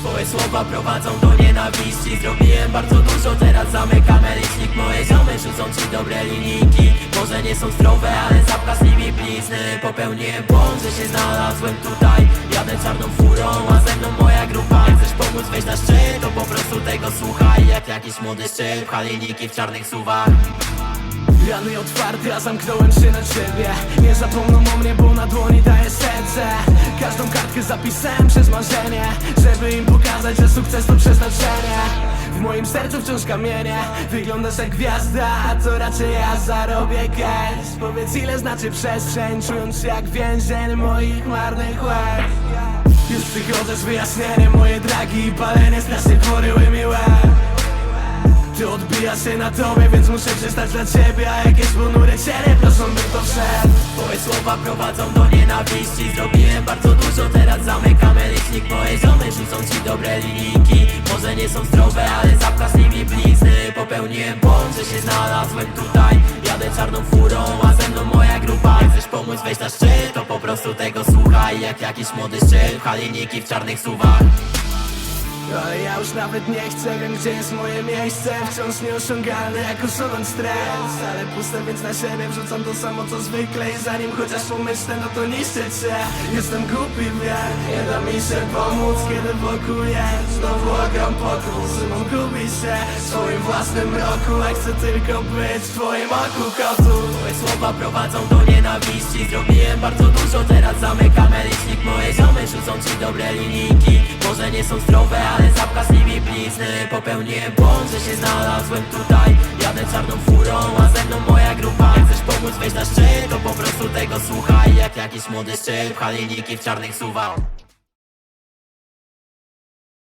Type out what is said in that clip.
Twoje słowa prowadzą do nienawiści. Zrobiłem bardzo dużo, teraz zamykamy licznik. Moje ziomy rzucą ci dobre linijki. Może nie są zdrowe, ale zapka z nimi blizny. Popełniłem błąd, że się znalazłem tutaj. Jadę czarną furą, a ze mną moja grupa jakiś młody szczyt, pcha linijki w czarnych suwach. Rany otwarte, a zamknąłem się na ciebie. Nie zapomną o mnie, bo na dłoni daję serce. Każdą kartkę zapisałem przez marzenie Żeby im pokazać, że sukces to przeznaczenie. W moim sercu wciąż kamienie Wyglądasz jak gwiazda, a to raczej ja zarobię cash Powiedz ile znaczy przestrzeń Czując się jak więzień moich marnych łez. Już przychodzę z wyjaśnieniem Moje dragi i palenie strasznie poryły mi łeb ty odbija się na tobie, więc muszę przestać dla ciebie A jakieś ponury cienie proszą bym to wszedł. Twoje słowa prowadzą do nienawiści Zrobiłem bardzo dużo, teraz zamykamy licznik Moje ziomy rzucą ci dobre linijki. Może nie są zdrowe, ale zapka z nimi blizny. Popełniłem błąd, że się znalazłem tutaj. Jadę czarną furą, a ze mną moja grupa. Jak chcesz pomóc wejść na szczyt, to po prostu tego słuchaj. Jak jakiś młody szczyt, pcha linijki w czarnych suwach Ale ja już nawet nie chcę, wiem gdzie jest moje miejsce. Wciąż nieosiągalne jak usunąć stres. Ale puste, więc na siebie wrzucam to samo co zwykle. I zanim chociaż pomyślę, no to niszczę cię. Jestem głupi, wiem, nie da mi się pomóc Kiedy wokół jest znowu ogrom pokus Mam gubi się w swoim własnym roku. A chcę tylko być w twoim oku, kotu Twoje słowa prowadzą do nienawiści. Zrobiłem bardzo dużo, teraz zamykamy licznik. Moje ziomy rzucą ci dobre linijki Może nie są zdrowe, ale zapka z nimi blizny. Popełniłem błąd, że się znalazłem tutaj. Jadę czarną furą, a ze mną moja grupa. Jak chcesz pomóc wejść na szczyt, to po prostu tego słuchaj. Jak jakiś młody szczyt, pcha linijki w czarnych suwach